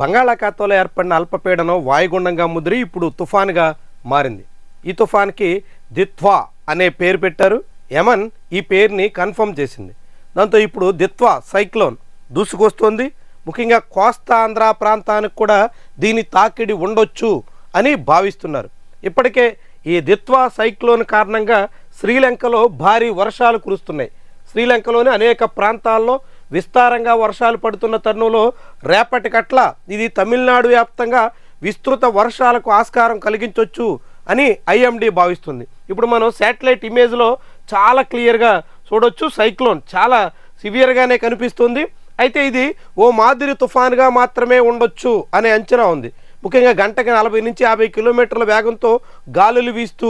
బంగాళాఖాతంలో ఏర్పడిన అల్పపీడనం వాయుగుండంగా ముదిరి ఇప్పుడు తుఫాన్గా మారింది. ఈ తుఫాన్కి దిత్వా అనే పేరు పెట్టారు. యమన్ ఈ పేరుని కన్ఫర్మ్ చేసింది. దాంతో ఇప్పుడు దిత్వా సైక్లోన్ దూసుకొస్తోంది. ముఖ్యంగా కోస్తా ఆంధ్ర ప్రాంతానికి కూడా దీని తాకిడి ఉండొచ్చు అని భావిస్తున్నారు. ఇప్పటికే ఈ దిత్వా సైక్లోన్ కారణంగా శ్రీలంకలో భారీ వర్షాలు కురుస్తున్నాయి. శ్రీలంకలోని అనేక ప్రాంతాల్లో విస్తారంగా వర్షాలు పడుతున్న తరుణంలో రేపటికట్ల ఇది తమిళనాడు వ్యాప్తంగా విస్తృత వర్షాలకు ఆస్కారం కలిగించవచ్చు అని ఐఎండి భావిస్తుంది. ఇప్పుడు మనం శాటిలైట్ ఇమేజ్లో చాలా క్లియర్గా చూడొచ్చు. సైక్లోన్ చాలా సివియర్గానే కనిపిస్తుంది. అయితే ఇది ఓ మాదిరి తుఫాన్గా మాత్రమే ఉండొచ్చు అనే అంచనా ఉంది. ముఖ్యంగా గంటకి నలభై నుంచి యాభై కిలోమీటర్ల వేగంతో గాలులు వీస్తూ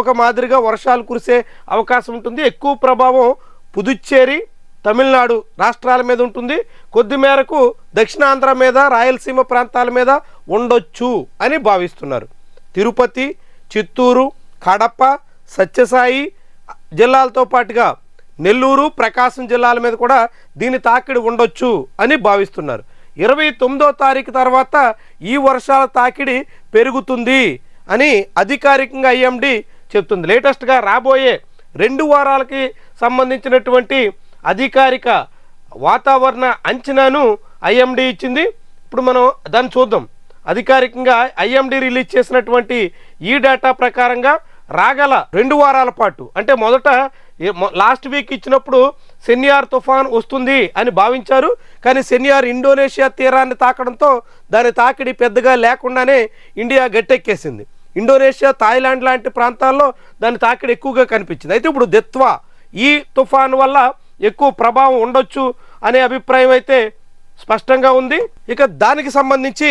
ఒక మాదిరిగా వర్షాలు కురిసే అవకాశం ఉంటుంది. ఎక్కువ ప్రభావం పుదుచ్చేరి తమిళనాడు రాష్ట్రాల మీద ఉంటుంది. కొద్ది మేరకు దక్షిణాంధ్ర మీద రాయలసీమ ప్రాంతాల మీద ఉండొచ్చు అని భావిస్తున్నారు. తిరుపతి చిత్తూరు కడప సత్యసాయి జిల్లాలతో పాటుగా నెల్లూరు ప్రకాశం జిల్లాల మీద కూడా దీని తాకిడి ఉండొచ్చు అని భావిస్తున్నారు. ఇరవై తొమ్మిదో తారీఖు తర్వాత ఈ వర్షాల తాకిడి పెరుగుతుంది అని అధికారికంగా ఐఎండి చెప్తుంది. లేటెస్ట్గా రాబోయే రెండు వారాలకి సంబంధించినటువంటి అధికారిక వాతావరణ అంచనాను ఐఎండి ఇచ్చింది. ఇప్పుడు మనం దాన్ని చూద్దాం. అధికారికంగా ఐఎండి రిలీజ్ చేసినటువంటి ఈ డేటా ప్రకారంగా రాగల రెండు వారాల పాటు అంటే మొదట లాస్ట్ వీక్ ఇచ్చినప్పుడు సెన్యార్ తుఫాన్ వస్తుంది అని భావించారు. కానీ సెన్యార్ ఇండోనేషియా తీరాన్ని తాకడంతో దాని తాకిడి పెద్దగా లేకుండానే ఇండియా గట్టెక్కేసింది. ఇండోనేషియా థాయిలాండ్ లాంటి ప్రాంతాల్లో దాని తాకిడి ఎక్కువగా కనిపించింది. అయితే ఇప్పుడు దెత్వా ఈ తుఫాన్ వల్ల ఎక్కువ ప్రభావం ఉండొచ్చు అనే అభిప్రాయం అయితే స్పష్టంగా ఉంది. ఇక దానికి సంబంధించి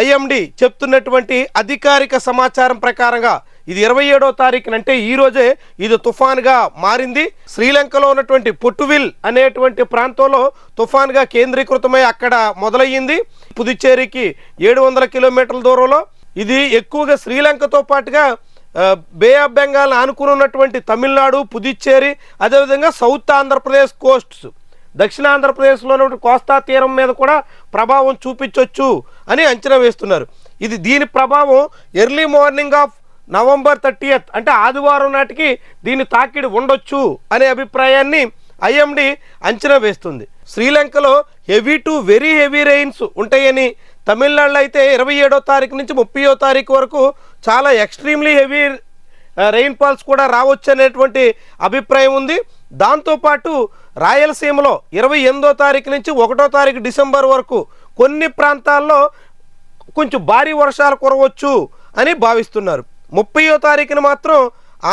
ఐఎండి చెప్తున్నటువంటి అధికారిక సమాచారం ప్రకారంగా ఇది ఇరవై ఏడో తారీఖున అంటే ఈ రోజే ఇది తుఫాన్గా మారింది. శ్రీలంకలో ఉన్నటువంటి పొట్టువిల్ అనేటువంటి ప్రాంతంలో తుఫాన్గా కేంద్రీకృతమై అక్కడ మొదలయ్యింది. పుదుచ్చేరికి ఏడు వందల కిలోమీటర్ల దూరంలో. ఇది ఎక్కువగా శ్రీలంకతో పాటుగా బే ఆఫ్ బెంగాల్ ఆనుకుని ఉన్నటువంటి తమిళనాడు పుదుచ్చేరి అదేవిధంగా సౌత్ ఆంధ్రప్రదేశ్ కోస్ట్స్ దక్షిణ ఆంధ్రప్రదేశ్లో ఉన్న కోస్తా తీరం మీద కూడా ప్రభావం చూపించవచ్చు అని అంచనా వేస్తున్నారు. ఇది దీని ప్రభావం early morning of November thirtieth అంటే ఆదివారం నాటికి దీని తాకిడి ఉండొచ్చు అనే అభిప్రాయాన్ని ఐఎండి అంచనా వేస్తుంది. శ్రీలంకలో heavy to very heavy rains ఉంటాయని తమిళనాడులో అయితే ఇరవై ఏడో తారీఖు నుంచి ముప్పయో తారీఖు వరకు చాలా ఎక్స్ట్రీమ్లీ హెవీ రెయిన్ ఫాల్స్ కూడా రావచ్చు అనేటువంటి అభిప్రాయం ఉంది. దాంతోపాటు రాయలసీమలో ఇరవై ఎనిమిదో తారీఖు నుంచి ఒకటో తారీఖు డిసెంబర్ వరకు కొన్ని ప్రాంతాల్లో కొంచెం భారీ వర్షాలు కురవచ్చు అని భావిస్తున్నారు. ముప్పయో తారీఖున మాత్రం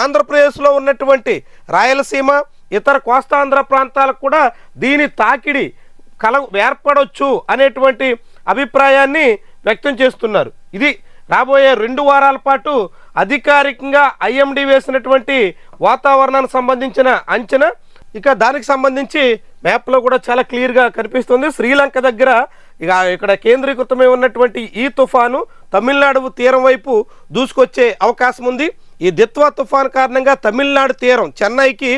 ఆంధ్రప్రదేశ్లో ఉన్నటువంటి రాయలసీమ ఇతర కోస్తాంధ్ర ప్రాంతాలకు కూడా దీని తాకిడి కల ఏర్పడవచ్చు అనేటువంటి అభిప్రాయాన్ని వ్యక్తం చేస్తున్నారు. ఇది రాబోయే రెండు వారాల పాటు అధికారికంగా ఐఎండి వేసినటువంటి వాతావరణానికి సంబంధించిన అంచనా. ఇక దానికి సంబంధించి మ్యాప్లో కూడా చాలా క్లియర్గా కనిపిస్తుంది. శ్రీలంక దగ్గర ఇక ఇక్కడ కేంద్రీకృతమై ఉన్నటువంటి ఈ తుఫాను తమిళనాడు తీరం వైపు దూసుకొచ్చే అవకాశం ఉంది. ఈ దిత్వా తుఫాన్ కారణంగా తమిళనాడు తీరం చెన్నైకి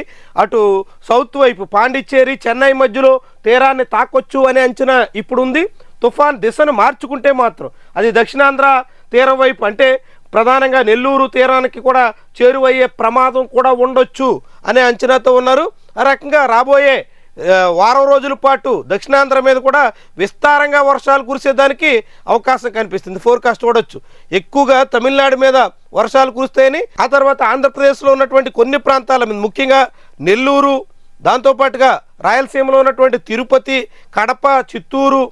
అటు సౌత్ వైపు పాండిచ్చేరి చెన్నై మధ్యలో తీరాన్ని తాకొచ్చు అనే అంచనా ఇప్పుడు ఉంది తుఫాన్ దిశను మార్చుకుంటే మాత్రం అది దక్షిణాంధ్ర తీరం వైపు అంటే ప్రధానంగా నెల్లూరు తీరానికి కూడా చేరువయ్యే ప్రమాదం కూడా ఉండొచ్చు అనే అంచనాతో ఉన్నారు. ఆ రకంగా రాబోయే వారం రోజుల పాటు దక్షిణాంధ్ర మీద కూడా విస్తారంగా వర్షాలు కురిసేదానికి అవకాశం కనిపిస్తుంది. ఫోర్కాస్ట్ చూడొచ్చు. ఎక్కువగా తమిళనాడు మీద వర్షాలు కురిస్తాయని ఆ తర్వాత ఆంధ్రప్రదేశ్లో ఉన్నటువంటి కొన్ని ప్రాంతాల మీద ముఖ్యంగా నెల్లూరు దాంతోపాటుగా రాయలసీమలో ఉన్నటువంటి తిరుపతి కడప చిత్తూరు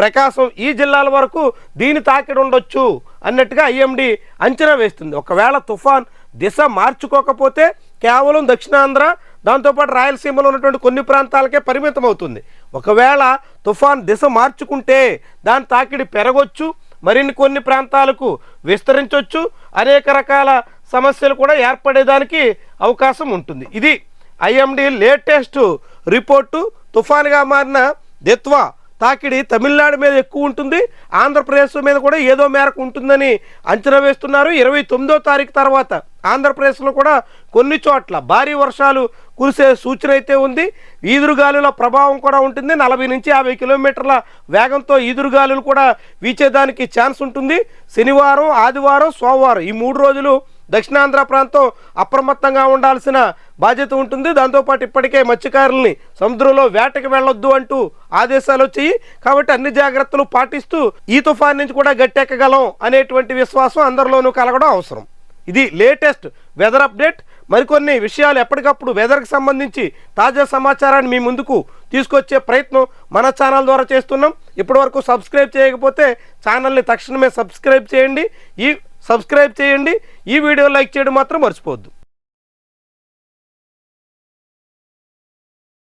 ప్రకాశం ఈ జిల్లాల వరకు దీని తాకిడి ఉండొచ్చు. అన్నట్టుగా ఐఎండి అంచనా వేస్తుంది. ఒకవేళ తుఫాన్ దిశ మార్చుకోకపోతే కేవలం దక్షిణాంధ్ర దాంతోపాటు రాయలసీమలో ఉన్నటువంటి కొన్ని ప్రాంతాలకే పరిమితం అవుతుంది ఒకవేళ తుఫాన్ దిశ మార్చుకుంటే దాని తాకిడి పెరగొచ్చు మరిన్ని కొన్ని ప్రాంతాలకు విస్తరించవచ్చు అనేక రకాల సమస్యలు కూడా ఏర్పడేదానికి అవకాశం ఉంటుంది. ఇది ఐఎండి లేటెస్ట్ రిపోర్టు. తుఫాన్గా మారిన దెత్వా తాకిడి తమిళనాడు మీద ఎక్కువ ఉంటుంది. ఆంధ్రప్రదేశ్ మీద కూడా ఏదో మేరకు ఉంటుందని అంచనా వేస్తున్నారు. ఇరవై తొమ్మిదో తారీఖు తర్వాత ఆంధ్రప్రదేశ్లో కూడా కొన్ని చోట్ల భారీ వర్షాలు కురిసే సూచన అయితే ఉంది. ఈదురుగాలుల ప్రభావం కూడా ఉంటుంది. నలభై నుంచి యాభై కిలోమీటర్ల వేగంతో ఈదురుగాలులు కూడా వీచేదానికి ఛాన్స్ ఉంటుంది. శనివారం ఆదివారం సోమవారం ఈ మూడు రోజులు దక్షిణాంధ్ర ప్రాంతం అప్రమత్తంగా ఉండాల్సిన బాధ్యత ఉంటుంది. దాంతోపాటు ఇప్పటికే మత్స్యకారుల్ని సముద్రంలో వేటకి వెళ్ళొద్దు అంటూ ఆదేశాలు వచ్చాయి. కాబట్టి అన్ని జాగ్రత్తలు పాటిస్తూ ఈ తుఫాన్ నుంచి కూడా గట్టెక్కగలం అనేటువంటి విశ్వాసం అందరిలోనూ కలగడం అవసరం. ఇది లేటెస్ట్ వెదర్ అప్డేట్. మరికొన్ని విషయాలు ఎప్పటికప్పుడు వెదర్కి సంబంధించి తాజా సమాచారాన్ని మీ ముందుకు తీసుకొచ్చే ప్రయత్నం మన ఛానల్ ద్వారా చేస్తున్నాం. ఇప్పటివరకు సబ్స్క్రైబ్ చేయకపోతే ఛానల్ని తక్షణమే సబ్స్క్రైబ్ చేయండి. ఈ సబ్స్క్రైబ్ చేయండి. ఈ వీడియో లైక్ చేయడం మాత్రం మర్చిపోవద్దు.